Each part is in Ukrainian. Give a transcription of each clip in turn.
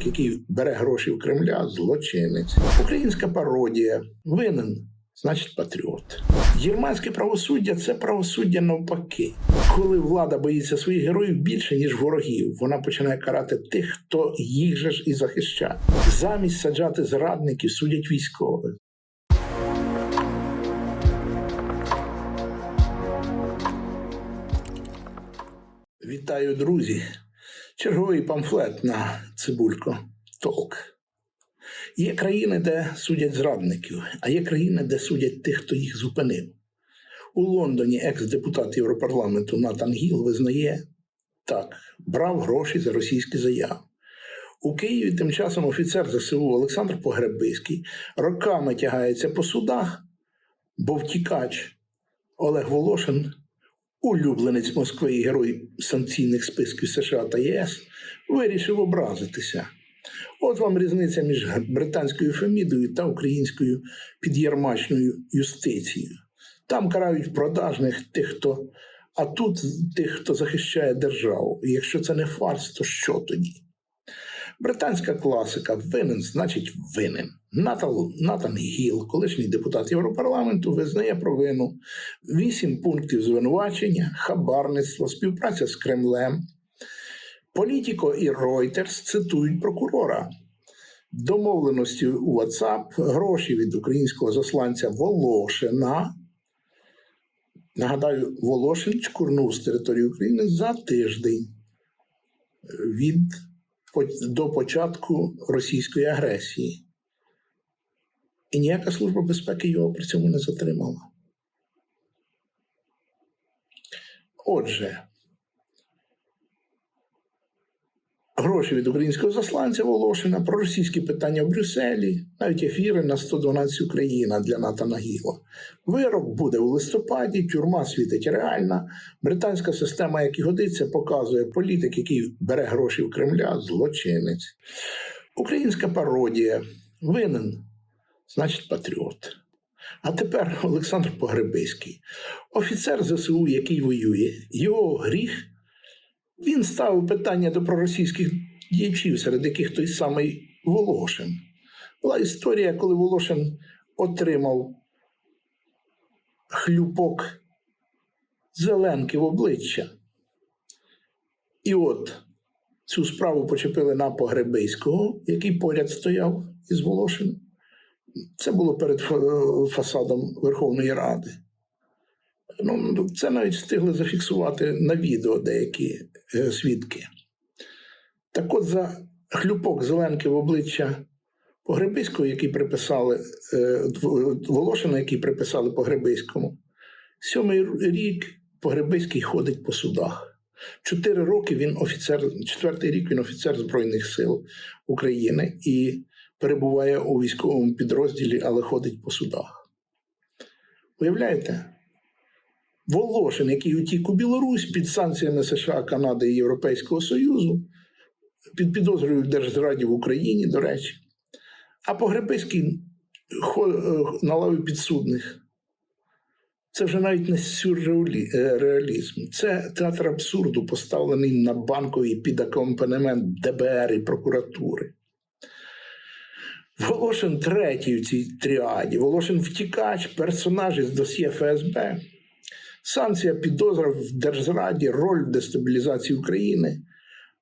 політик, який бере гроші в Кремля, злочинець. Українська пародія. Винен, значить патріот. Єрманське правосуддя це правосуддя навпаки. Коли влада боїться своїх героїв більше, ніж ворогів, вона починає карати тих, хто їх же ж і захищає. Замість саджати зрадників судять військових. Вітаю, друзі! Черговий памфлет на цибулько. Толк. Є країни, де судять зрадників, а є країни, де судять тих, хто їх зупинив. У Лондоні екс-депутат Європарламенту Натан Гіл визнає так, брав гроші за російські заяви. У Києві тим часом офіцер ЗСУ Олександр Погребиський роками тягається по судах, бо втікач Олег Волошин улюбленець Москви і герой санкційних списків США та ЄС, вирішив образитися. От вам різниця між британською Фемідою та українською під'єрмачною юстицією. Там карають продажних тих, хто, а тут тих, хто захищає державу. Якщо це не фарс, то що тоді? Британська класика винен, значить винен. Натал, Натан Гіл, колишній депутат Європарламенту, визнає провину вісім пунктів звинувачення, хабарництво, співпраця з Кремлем. Політіко і Reuters цитують прокурора. Домовленості у WhatsApp, гроші від українського засланця Волошина. Нагадаю, Волошин чкурнув з території України за тиждень від до початку російської агресії. І ніяка служба безпеки його при цьому не затримала. Отже, гроші від українського засланця Волошина, про російські питання в Брюсселі, навіть ефіри на 112 Україна для Натана Гіла. Вирок буде у листопаді, тюрма світить реальна. Британська система, як і годиться, показує політик, який бере гроші в Кремля, злочинець. Українська пародія. Винен, значить патріот. А тепер Олександр Погребиський, офіцер ЗСУ, який воює, його гріх. Він ставив питання до проросійських діячів, серед яких той самий Волошин. Була історія, коли Волошин отримав хлюпок зеленки в обличчя. І от цю справу почепили на Погребиського, який поряд стояв із Волошином. Це було перед фасадом Верховної Ради. Ну, Це навіть встигли зафіксувати на відео деякі свідки. Так от за хлюпок зеленки в обличчя Погребиського, який приписали е, Волошина, який приписали Погребиському, сьомий рік Погребиський ходить по судах. Чотири роки він офіцер, четвертий рік він офіцер Збройних сил України і перебуває у військовому підрозділі, але ходить по судах. Уявляєте? Волошин, який утік у Білорусь під санкціями США, Канади і Європейського Союзу, під підозрою в Держзраді в Україні, до речі, а Погребиський на лаві підсудних. Це вже навіть не сюрреалізм. Це театр абсурду, поставлений на банковий під акомпанемент ДБР і прокуратури. Волошин третій в цій тріаді. Волошин втікач, персонаж із досьє ФСБ. Санкція підозра в Держзраді, роль в дестабілізації України.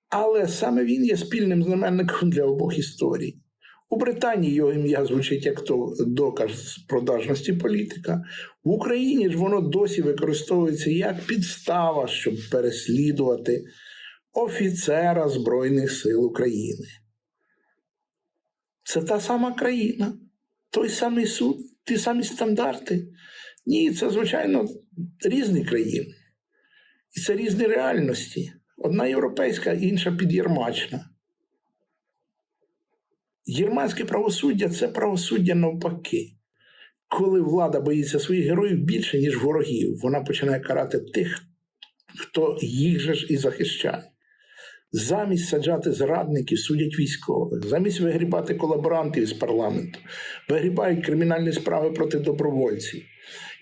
Але саме він є спільним знаменником для обох історій. У Британії його ім'я звучить як то доказ продажності політика. В Україні ж воно досі використовується як підстава, щоб переслідувати офіцера Збройних сил України. Це та сама країна, той самий суд, ті самі стандарти. Ні, це, звичайно, різні країни. І це різні реальності. Одна європейська, інша підєрмачна. Єрманське правосуддя це правосуддя навпаки. Коли влада боїться своїх героїв більше, ніж ворогів, вона починає карати тих, хто їх же ж і захищає. Замість саджати зрадників судять військових, замість вигрібати колаборантів з парламенту, вигрібають кримінальні справи проти добровольців.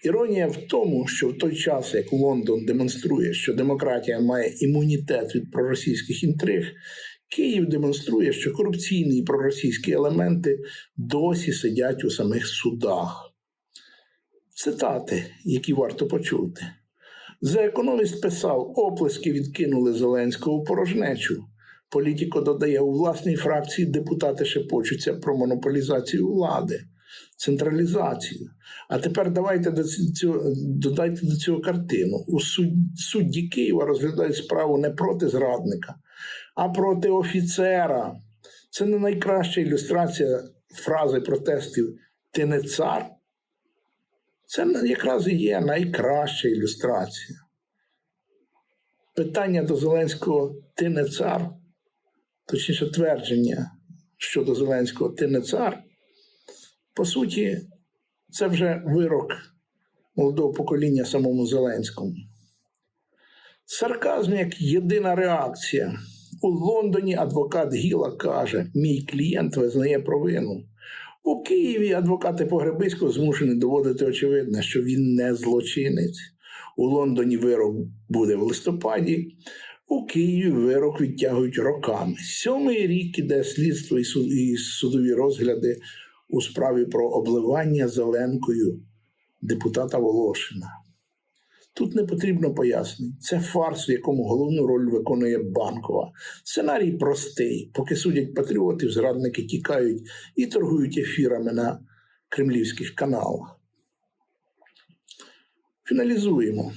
Іронія в тому, що в той час, як Лондон демонструє, що демократія має імунітет від проросійських інтриг, Київ демонструє, що корупційні і проросійські елементи досі сидять у самих судах. Цитати, які варто почути. За економіст писав: оплески відкинули Зеленського у порожнечу. Політико додає, у власній фракції депутати шепочуться про монополізацію влади, централізацію. А тепер давайте до цього, додайте до цього картину. У суд, судді Києва розглядають справу не проти зрадника, а проти офіцера. Це не найкраща ілюстрація фрази протестів Ти не цар. Це якраз і є найкраща ілюстрація. Питання до Зеленського Ти не цар, точніше твердження щодо Зеленського Ти не цар. По суті, це вже вирок молодого покоління самому Зеленському. Сарказм як єдина реакція. У Лондоні адвокат Гіла каже: мій клієнт визнає провину. У Києві адвокати Погребиського змушені доводити очевидне, що він не злочинець. У Лондоні вирок буде в листопаді, у Києві вирок відтягують роками. Сьомий рік іде слідство і судові розгляди у справі про обливання зеленкою депутата Волошина. Тут не потрібно пояснень. Це фарс, в якому головну роль виконує банкова. Сценарій простий. Поки судять патріотів, зрадники тікають і торгують ефірами на кремлівських каналах. Фіналізуємо.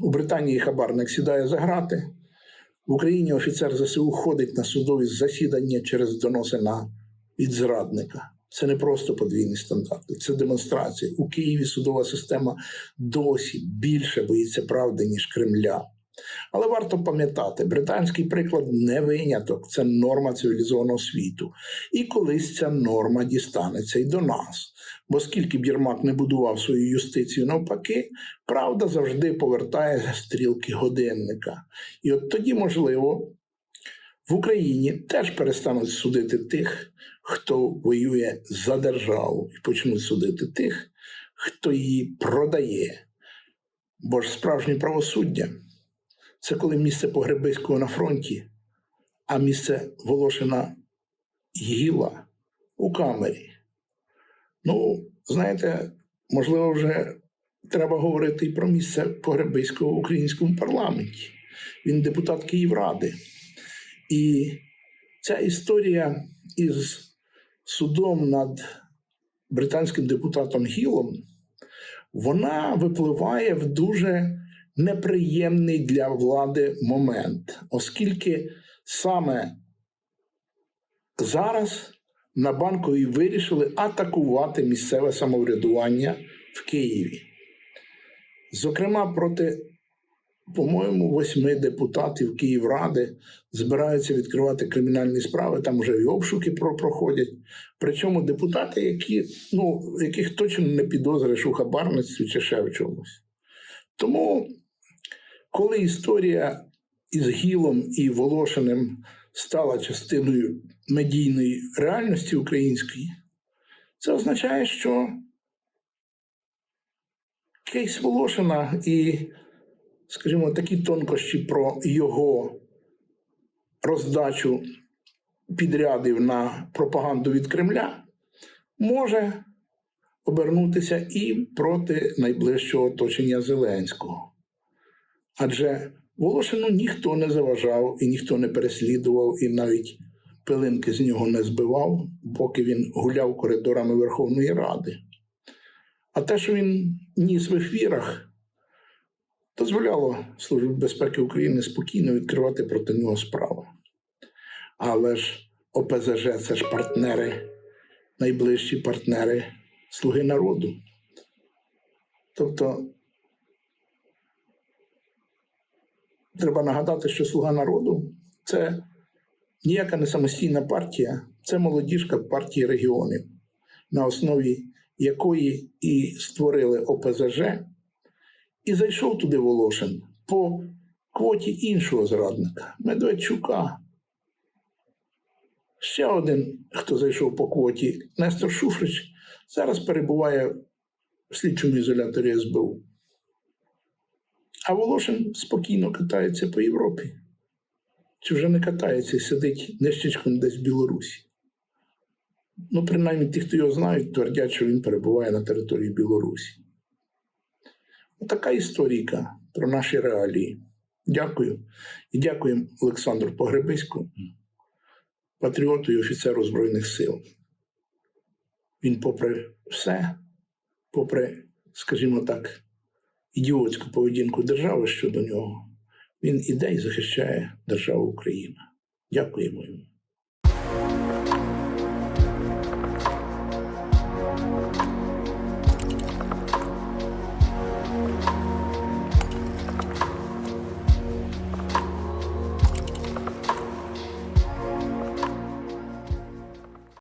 У Британії хабарник сідає за грати. В Україні офіцер ЗСУ ходить на судові засідання через доноси на від зрадника. Це не просто подвійні стандарти, це демонстрація. У Києві судова система досі більше боїться правди, ніж Кремля. Але варто пам'ятати, британський приклад не виняток, це норма цивілізованого світу. І колись ця норма дістанеться і до нас. Бо скільки б Єрмак не будував свою юстицію навпаки, правда завжди повертає стрілки годинника. І от тоді, можливо, в Україні теж перестануть судити тих, хто воює за державу, і почнуть судити тих, хто її продає. Бо ж справжнє правосуддя це коли місце Погребиського на фронті, а місце Волошина Гіла у камері. Ну, знаєте, можливо, вже треба говорити і про місце Погребиського в українському парламенті. Він депутат Київради. І ця історія із судом над британським депутатом Гілом, вона випливає в дуже неприємний для влади момент, оскільки саме зараз на банковій вирішили атакувати місцеве самоврядування в Києві. Зокрема, проти по-моєму, восьми депутатів Київради збираються відкривати кримінальні справи, там вже і обшуки проходять. Причому депутати, які, ну, яких точно не підозрюєш у хабарництві чи ще в чомусь. Тому, коли історія із Гілом і Волошиним стала частиною медійної реальності української, це означає, що кейс Волошина і скажімо, такі тонкощі про його роздачу підрядів на пропаганду від Кремля може обернутися і проти найближчого оточення Зеленського. Адже Волошину ніхто не заважав і ніхто не переслідував, і навіть пилинки з нього не збивав, поки він гуляв коридорами Верховної Ради. А те, що він ніс в ефірах, дозволяло Службі безпеки України спокійно відкривати проти нього справу. Але ж ОПЗЖ це ж партнери, найближчі партнери Слуги народу. Тобто треба нагадати, що Слуга народу це ніяка не самостійна партія, це молодіжка партії регіонів, на основі якої і створили ОПЗЖ. І зайшов туди Волошин по квоті іншого зрадника Медведчука. Ще один, хто зайшов по квоті, Нестор Шуфрич, зараз перебуває в слідчому ізоляторі СБУ. А Волошин спокійно катається по Європі. чи вже не катається сидить нищечком десь в Білорусі. Ну, принаймні, ті, хто його знають, твердять, що він перебуває на території Білорусі. Така історійка про наші реалії. Дякую. І дякуємо Олександру Погребиську, патріоту і офіцеру Збройних сил. Він, попри все, попри, скажімо так, ідіотську поведінку держави щодо нього, він іде і захищає державу Україна. Дякуємо йому.